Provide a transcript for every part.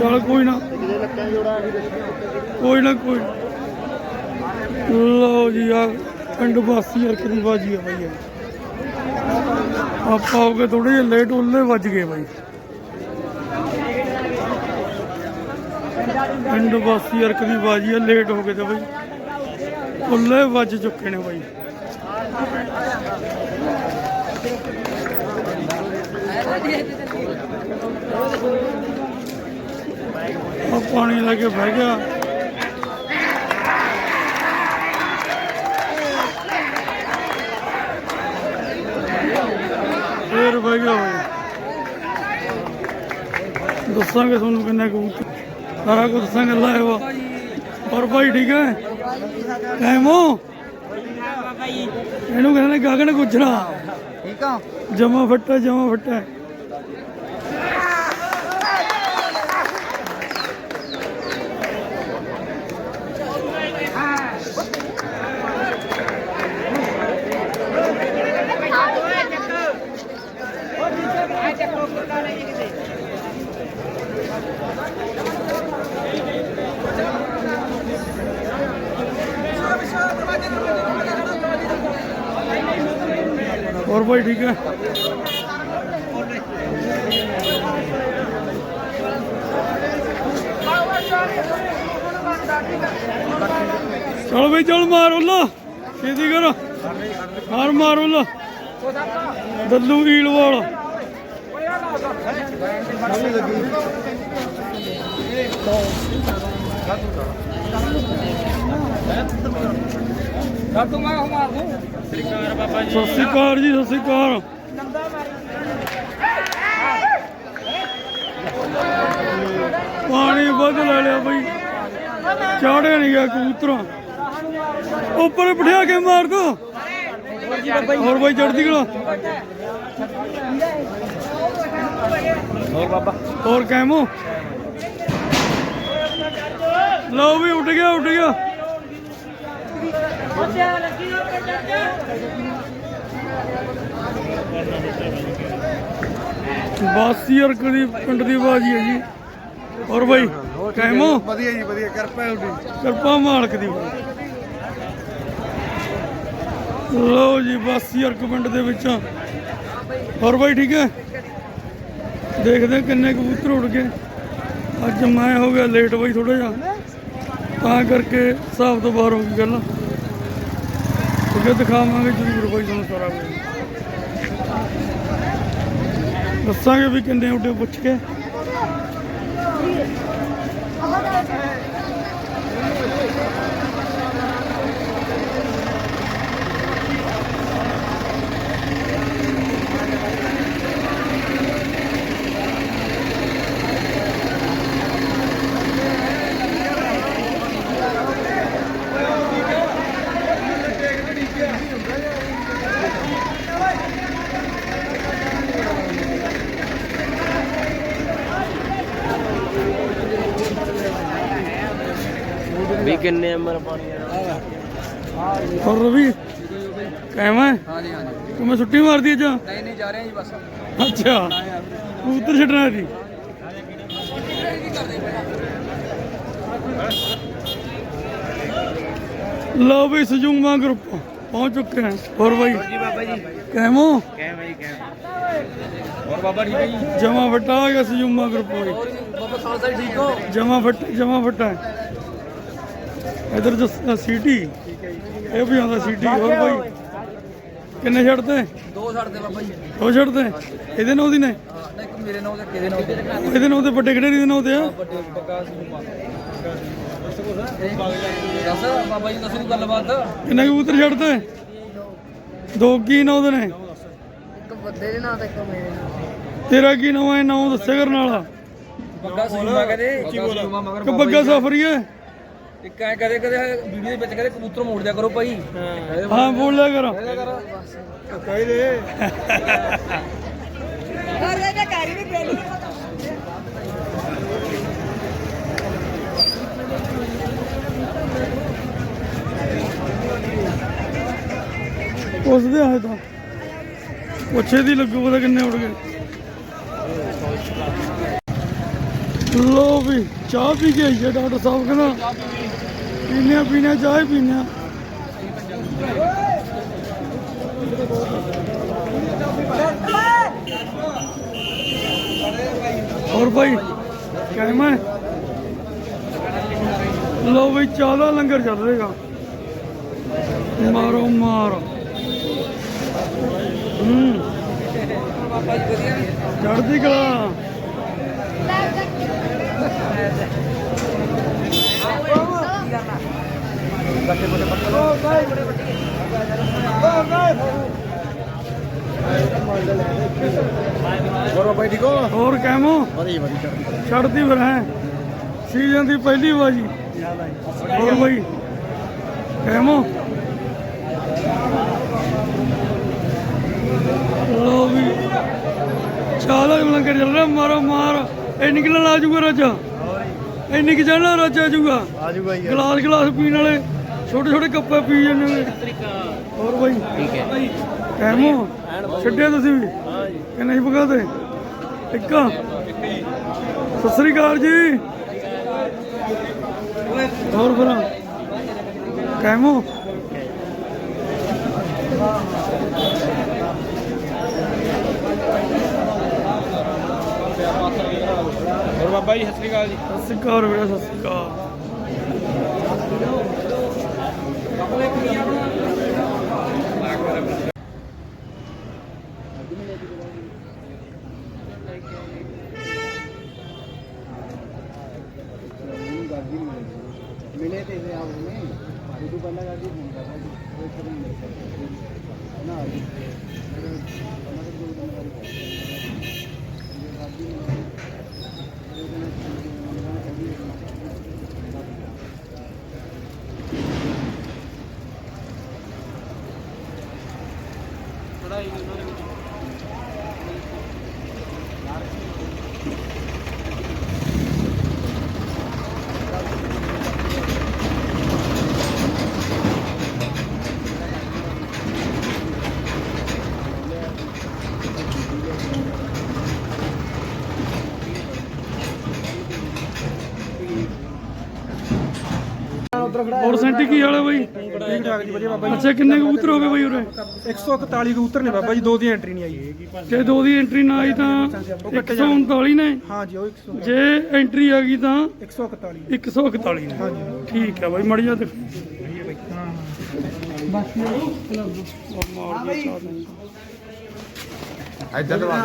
ਚੱਲ ਕੋਈ ਨਾ। ਕੋਈ ਨਾ, ਕੋਈ ਲਓ ਜੀ, ਆ ਪਿੰਡ ਵਾਸੀ ਯਾਰ ਕਿੰਨੀ ਬਾਜੀ ਆ ਬਾਈ। ਆਪਾਂ ਹੋ ਗਏ ਥੋੜੇ ਜਿਹੇ ਲੇਟ ਉੱਲੇ ਵੱਜ ਗਏ ਬਾਈ। ਪਿੰਡ ਵਾਸੀ ਯਾਰ, ਕਿੰਨੀ ਬਾਜੀ ਆ ਲੇਟ ਹੋ ਗਏ ਤੇ ਬਾਈ। ਉੱਲੇ ਵੱਜ ਚੁੱਕੇ ਨੇ ਬਾਈ। ਆ ਪਾਣੀ ਲੈ ਕੇ ਬਹਿ ਗਿਆ। ਫੇਰ ਬਹਿ ਗਿਆ ਹੋਇਆ ਦੱਸਾਂਗੇ ਤੁਹਾਨੂੰ ਕਿੰਨੇ ਕੁ ਸਾਰਾ ਕੁਝ ਦੱਸਾਂਗੇ ਲਾਇਆ ਵਾ ਔਰ ਭਾਈ ਠੀਕ ਹੈ? ਕਾਇਮੋ ਇਹਨੂੰ ਕਹਿੰਦੇ ਗਗਨ ਗੁਜਰਾ। ਠੀਕ ਆ। ਜਮਾ ਫੱਟਾ ਜਮਾ ਫੱਟਾ। ਹੋਰ ਬਾਈ ਠੀਕ ਹੈ? ਚਲੋ ਬਈ, ਚਲ ਮਾਰੋ ਲਾ ਛੇਤੀ ਕਰੋ। ਮਾਰ, ਮਾਰੋ ਲਾ ਦੱਲੂ ਈਲ ਵਾਲ। ਕਾਟੂ ਮੈਂ ਹਮਾਰ ਦੂੰ। ਸਤਿ ਸ਼੍ਰੀ ਅਕਾਲ ਜੀ। ਸਤਿ ਸ਼੍ਰੀ ਅਕਾਲ ਪਾਣੀ ਵੱਧ ਲੈ ਲਿਆ ਬਈ। ਚਾੜਿਆ ਨਹੀਂ ਗਿਆ ਕਬੂਤਰਾਂ। ਉੱਪਰ ਬਿਠਾ ਕੇ ਮਾਰ ਦੋ। ਹੋਰ ਬਾਈ ਚੜਦੀ ਗਲਾ ਹੋਰ ਬਾਬਾ। ਹੋਰ ਕੈਮੋ। ਲਓ ਵੀ ਉੱਡ ਗਿਆ ਉੱਡ ਗਿਆ। ਬਾਸੀ ਅਰਕ ਦੀ ਪਿੰਡ ਦੀ ਬਾਜੀ ਹੈ ਜੀ। ਹੋਰ ਬਾਈ ਕੈਮੋ ਵਧੀਆ ਜੀ ਵਧੀਆ ਕਿਰਪਾ ਤੁਹਾਡੀ। ਕਿਰਪਾ ਮਾਲਕ ਦੀ। ਲਓ ਜੀ ਬਾਸੀ ਅਰਕ ਪਿੰਡ ਦੇ ਵਿੱਚ ਹੋਰ ਬਾਈ ਠੀਕ ਹੈ? ਦੇਖਦੇ ਕਿੰਨੇ ਕਬੂਤਰ ਉੱਡ ਗਏ। ਅੱਜ ਮੈਂ ਹੋ ਗਿਆ ਲੇਟ ਬਾਈ ਥੋੜਾ ਜਿਹਾ। ਤਾਂ ਕਰਕੇ ਹਿਸਾਬ ਤੋਂ ਬਾਹਰ ਹੋ ਗਈ ਗੱਲ। ਅੱਗੇ ਦਿਖਾਵਾਂਗੇ ਜ਼ਰੂਰ ਕੋਈ ਤੁਹਾਨੂੰ ਸਾਰਾ ਕੁਝ। ਦੱਸਾਂਗੇ ਵੀ ਕਿੰਨੇ ਉੱਡੇ ਪੁੱਛ ਕੇ। ਕਿੰਨੇ ਅਮਰ ਪਾਣੀ ਹੋਰ ਰਵੀ ਕਹਿਵਾ ਹਾਂਜੀ ਹਾਂਜੀ। ਤੂੰ ਮੈਂ ਛੁੱਟੀ ਮਾਰਦੀ ਅੱਜ? ਨਹੀਂ ਨਹੀਂ ਜਾ ਰਹੇ ਹਾਂ ਜੀ ਬਸ। ਅੱਛਾ। ਕਬੂਤਰ ਛੱਡਣਾ ਸੀ ਲਓ ਵੀ ਸਜੂਮਾ ਗਰੁੱਪ ਪਹੁੰਚ ਚੁੱਕੇ ਹਨ ਹੋਰ ਬਾਈ? ਜੀ ਬਾਬਾ ਜੀ। ਕਹਿਮੋ ਕਿਵੇਂ ਜੀ ਕਿਵੇਂ ਹੋਰ ਬਾਬਾ ਠੀਕ ਹੈ ਜੀ? ਜਮਾ ਫੱਟਾ ਆ ਗਿਆ ਸਜੂਮਾ ਗਰੁੱਪ ਬਾਈ ਬਾਬਾ ਖਾਲਸਾ ਜੀ ਠੀਕ ਹੋ ਜਮਾ ਫੱਟ ਜਮਾ ਫੱਟਾ ਇਧਰ ਜੋ ਸੀਟੀ ਇਹ ਵੀ ਆਉਂਦਾ ਸੀਟੀ ਹੋਰ ਬਾਈ। ਕਿੰਨੇ ਛੱਡਦੇ? ਦੋ ਛੱਡ ਦੇ ਬਾਬਾ ਜੀ। ਉਹ ਛੱਡਦੇ? ਇਹਦੇ ਨਾਲ ਉਹਦੀ ਨੇ? ਹਾਂ ਨਾ ਇੱਕ ਮੇਰੇ ਨਾਲ ਤੇ ਕਿਹਦੇ ਨਾਲ ਇਹਦੇ ਨਾਲ ਤੇ ਵੱਡੇ ਕਿਹੜੇ ਦੇ ਨਾਲ ਤੇ ਆ? ਵੱਡੇ ਬਕਾਸ ਨੂੰ ਦੱਸ ਬਾਬਾ ਜੀ ਦੱਸੋ ਗੱਲਬਾਤ। ਕਿੰਨੇ ਕਬੂਤਰ ਛੱਡਦੇ? ਦੋ ਕੀ ਨਾਂ ਉਹਦੇ ਨੇ? ਇੱਕ ਬੰਦੇ ਦੇ ਨਾਂ ਤੇ ਇੱਕ ਮੇਰੇ ਨਾਂ ਤੇਰਾ ਕੀ ਨਾਮ ਹੈ? ਨਾਮ ਦੱਸਿਆ ਕਰਨ ਵਾਲਾ। ਬੱਗਾ ਸੁਣਵਾ ਕਦੇ ਮਗਰ ਕਿ ਬੱਗਾ ਸਫਰੀ ਹੈ? ਇੱਕ ਐ ਕਦੇ ਕਦੇ ਵੀਡੀਓ ਦੇ ਵਿੱਚ ਕਦੇ ਕਬੂਤਰ ਮੋੜ ਦਿਆ ਕਰੋ ਭਾਈ। ਹਾਂ। ਬੋਲ ਲਿਆ ਕਰ। ਕਹੀ ਦੇ। ਉਸ ਦੇ ਆਏ ਤਾਂ। ਪੁੱਛੇ ਦੀ ਲੱਗੂ ਪਤਾ ਕਿੰਨੇ ਉੜ ਗਏ। ਲੋ ਵੀ ਚਾਹ ਪੀ ਕੇ ਆਈਏ ਡਾਕਟਰ ਸਾਹਿਬ ਕਹਿੰਦਾ। ਪੀਨੇ ਆ ਪੀਨੇ ਆ, ਚਾਹ ਹੀ ਪੀਨੇ ਆ। ਹੋਰ ਭਾਈ ਕਿਵੇਂ ਹੈ ਲੋ ਵੀ ਚਾਹ ਦਾ ਲੰਗਰ ਚੱਲ ਹੋਰ ਬਾਬਾ ਜੀ ਠੀਕ ਹੋ? ਹੋਰ ਕਹਿਮੋ ਵਧੀਆ ਵਧੀਆ ਚੜ੍ਹਦੀ ਛੱਡਦੀ ਫਿਰ ਹੈ। ਸੀਜ਼ਨ ਦੀ ਪਹਿਲੀ ਬਾਜੀ ਹੋਰ ਬਈ ਕਹਿਮੋ ਲੋ ਵੀ ਚਾਲਾ ਲੰਗਰ ਚੱਲ ਰਿਹਾ? ਮਾਰੋ ਮਾਰ। ਇਹ ਨਿਕਲਣ ਆ ਜੂਗਾ ਰਾਜਾ। ਇਹ ਨਿਕ ਜਾਣਾ ਰਾਜਾ ਆ ਜੂਗਾ ਆ ਜੂਗਾ ਜੀ ਗਲਾਸ ਗਲਾਸ ਪੀਣ ਵਾਲੇ ਛੋਟੇ ਛੋਟੇ ਕੱਪੇ ਪੀ ਜਾਂਦੇ ਨੇ। ਹੋਰ ਬਾਈ? ਠੀਕ ਹੈ। ਕਹਿਮੋ ਛੱਡਿਆ ਤੁਸੀਂ ਵੀ? ਕਿ ਨਹੀਂ ਪਕਾਦੇ ਇੱਕਾ। ਸਤਿ ਸ੍ਰੀ ਅਕਾਲ ਜੀ। ਹੋਰ ਫਿਰ ਕਹਿਮੋ ਹੋਰ ਬਾਬਾ ਜੀ ਸਤਿ ਸ੍ਰੀ ਅਕਾਲ ਜੀ। ਸਤਿ ਸ੍ਰੀ ਅਕਾਲ ਵੀਰੇ ਸਤਿ ਸ੍ਰੀ ਅਕਾਲ। ਮਿਲੇ ਤੇ ਇਹ ਆਪ ਨੇ। ਭਾਰੀ ਤੋਂ ਪਹਿਲਾਂ ਗਾਡੀ ਫੋਨ ਕਰਦਾ ਜੀ। ਉਹ ਫਿਰ ਮਿਲ ਸਕਦਾ। ਨਾ ਆ ਜੀ ਹੋਰ ਸੈਂਟੀ ਕੀ ਹਾਲ ਹੈ ਬਾਈ? ਠੀਕ ਠਾਕ ਜੀ ਵਧੀਆ ਬਾਬਾ ਅੱਛਾ ਕਿੰਨੇ ਕਬੂਤਰ ਹੋ ਗਏ ਬਾਈ ਉਰੇ? ਜੀ 141 ਕਬੂਤਰ ਨੇ ਬਾਬਾ ਜੀ ਦੋ ਦੀ ਐਂਟਰੀ ਨਹੀਂ ਆਈ ਜੇ ਦੋ ਦੀ ਐਂਟਰੀ ਨਾ ਆਈ ਤਾਂ 139 ਨੇ। ਹਾਂ ਜੀ ਉਹ 100 ਜੇ ਐਂਟਰੀ ਆ ਗਈ ਤਾਂ 141 141 ਨੇ। ਹਾਂਜੀ ਠੀਕ ਹੈ ਬਾਈ ਮੜ ਜਾ ਦੇਖ। ਇੱਧਰ ਲਵਾ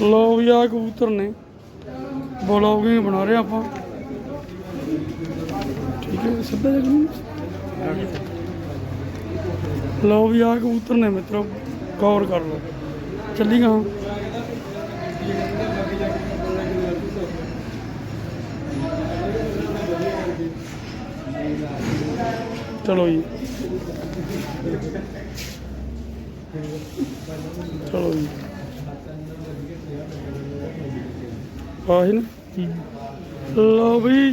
ਲੋ ਵੀ ਆ ਕਬੂਤਰ ਨੇ। ਬਲੌਗਿੰਗ ਬਣਾ ਰਹੇ ਆਪਾਂ। ਠੀਕ ਹੈ, ਸਿੱਧਾ ਜਿਹਾ ਲੋ ਵੀ ਆ ਕਬੂਤਰ ਨੇ ਮਿੱਤਰੋ, ਗੌਰ ਕਰ ਲਓ। ਚੱਲੀ ਗਾ। ਚਲੋ ਜੀ। ਚਲੋ ਜੀ। ਆਹੀ ਨਾ। ਲਓ ਵੀ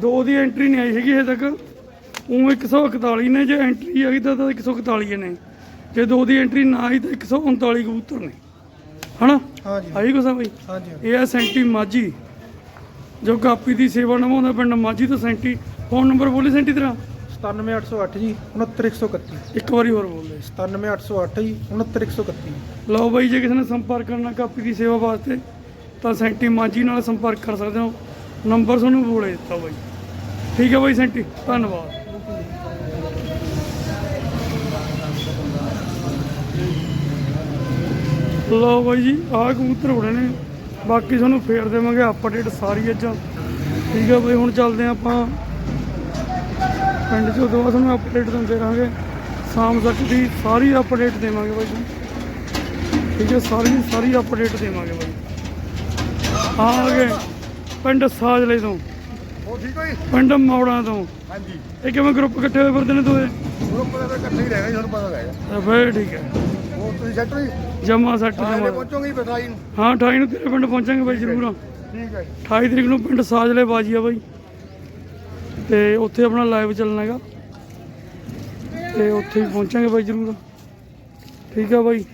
ਦੋ ਦੀ ਐਂਟਰੀ ਨਹੀਂ ਆਈ ਹੈਗੀ ਹਜੇ ਤੱਕ। ਉਹ 141 ਨੇ ਜੇ ਐਂਟਰੀ ਆਈ ਤਾਂ ਤਾਂ 141 ਨੇ। ਜੇ ਦੋ ਦੀ ਐਂਟਰੀ ਨਾ ਆਈ ਤਾਂ 139 ਕਬੂਤਰ ਨੇ। ਹਨਾ? ਹਾਂ ਜੀ ਆਈ ਆ ਬਈ। ਹਾਂ ਜੀ ਇਹ ਹੈ ਸੈਂਟੀ ਮਾਝੀ। ਜੋ ਕਾਪੀ ਦੀ ਸੇਵਾ ਨਿਭਾਉਂਦਾ ਪਿੰਡ ਮਾਝੀ ਤੋਂ ਸੈਂਟੀ। ਫੋਨ ਨੰਬਰ ਬੋਲੀ ਸੈਂਟੀ ਤੇਰਾ? 97808 ਜੀ 69131 ਇੱਕ ਵਾਰੀ ਹੋਰ ਬੋਲ ਦੇ। 97808 ਜੀ 69131 ਲਓ ਬਾਈ, ਜੇ ਕਿਸੇ ਨੇ ਸੰਪਰਕ ਕਰਨਾ ਕਾਪੀ ਦੀ ਸੇਵਾ ਵਾਸਤੇ, ਤਾਂ ਸੈਂਟੀ ਮਾਝੀ ਨਾਲ ਸੰਪਰਕ ਕਰ ਸਕਦੇ ਹੋ। ਨੰਬਰ ਤੁਹਾਨੂੰ ਬੋਲੇ ਦਿੱਤਾ ਬਾਈ। ਠੀਕ ਹੈ ਬਾਈ ਸੈਂਟੀ, ਧੰਨਵਾਦ। ਲਓ ਬਾਈ ਜੀ, ਆਹ ਕਬੂਤਰ ਹੋਣੇ ਨੇ। ਬਾਕੀ ਤੁਹਾਨੂੰ ਫੇਰ ਦੇਵਾਂਗੇ ਅਪਡੇਟ ਸਾਰੀ ਅੱਜ। ਠੀਕ ਹੈ ਬਾਈ, ਹੁਣ ਚੱਲਦੇ ਹਾਂ ਆਪਾਂ। ਪਿੰਡ ਚੋਂ ਦੋ ਤੁਹਾਨੂੰ ਅਪਡੇਟ ਦਿੰਦੇ ਰਹਾਂਗੇ। ਸ਼ਾਮ ਤੱਕ ਦੀ ਸਾਰੀ ਅਪਡੇਟ ਦੇਵਾਂਗੇ ਬਾਈ ਜੀ। ਠੀਕ ਹੈ ਸਾਰੀ ਦੀ ਸਾਰੀ ਅਪਡੇਟ ਦੇਵਾਂਗੇ ਬਾਈ। ਆ ਗਏ ਪਿੰਡ ਸਾਜਲੇ ਤੋਂ। ਉਹ ਠੀਕ ਹੋਈ ਪਿੰਡ ਮੌੜਾਂ ਤੋਂ। ਹਾਂਜੀ। ਇਹ ਕਿਵੇਂ ਗਰੁੱਪ ਇਕੱਠੇ ਹੋਏ ਫਿਰਦੇ ਨੇ ਦੋਏ ਗਰੁੱਪ ਦਾ ਤਾਂ ਇਕੱਠੇ ਹੀ ਰਹਿਣਾ ਤੁਹਾਨੂੰ ਪਤਾ ਹੈਗਾ ਤਾਂ ਫੇਰ ਠੀਕ ਹੈ। ਉਹ ਤੁਸੀਂ ਸੈੱਟ ਹੋਈ ਜਮਾ ਸੈੱਟ ਹਾਂ ਜਮਾ। ਪਹੁੰਚੋਗੇ ਬਤਾਈ ਨੂੰ। ਹਾਂ 28 ਨੂੰ ਤੇਰੇ ਪਿੰਡ ਪਹੁੰਚਾਂਗੇ ਬਾਈ ਜ਼ਰੂਰ। ਠੀਕ ਹੈ ਜੀ। 28 ਤਰੀਕ ਨੂੰ ਪਿੰਡ ਸਾਜਲੇ ਬਾਜੀ ਆ ਬਾਈ। ਤੇ ਉੱਥੇ ਆਪਣਾ ਲਾਈਵ ਚੱਲਣਾ ਹੈਗਾ। ਤੇ ਉੱਥੇ ਵੀ ਪਹੁੰਚਾਂਗੇ ਬਾਈ ਜ਼ਰੂਰ। ਠੀਕ ਆ ਬਾਈ।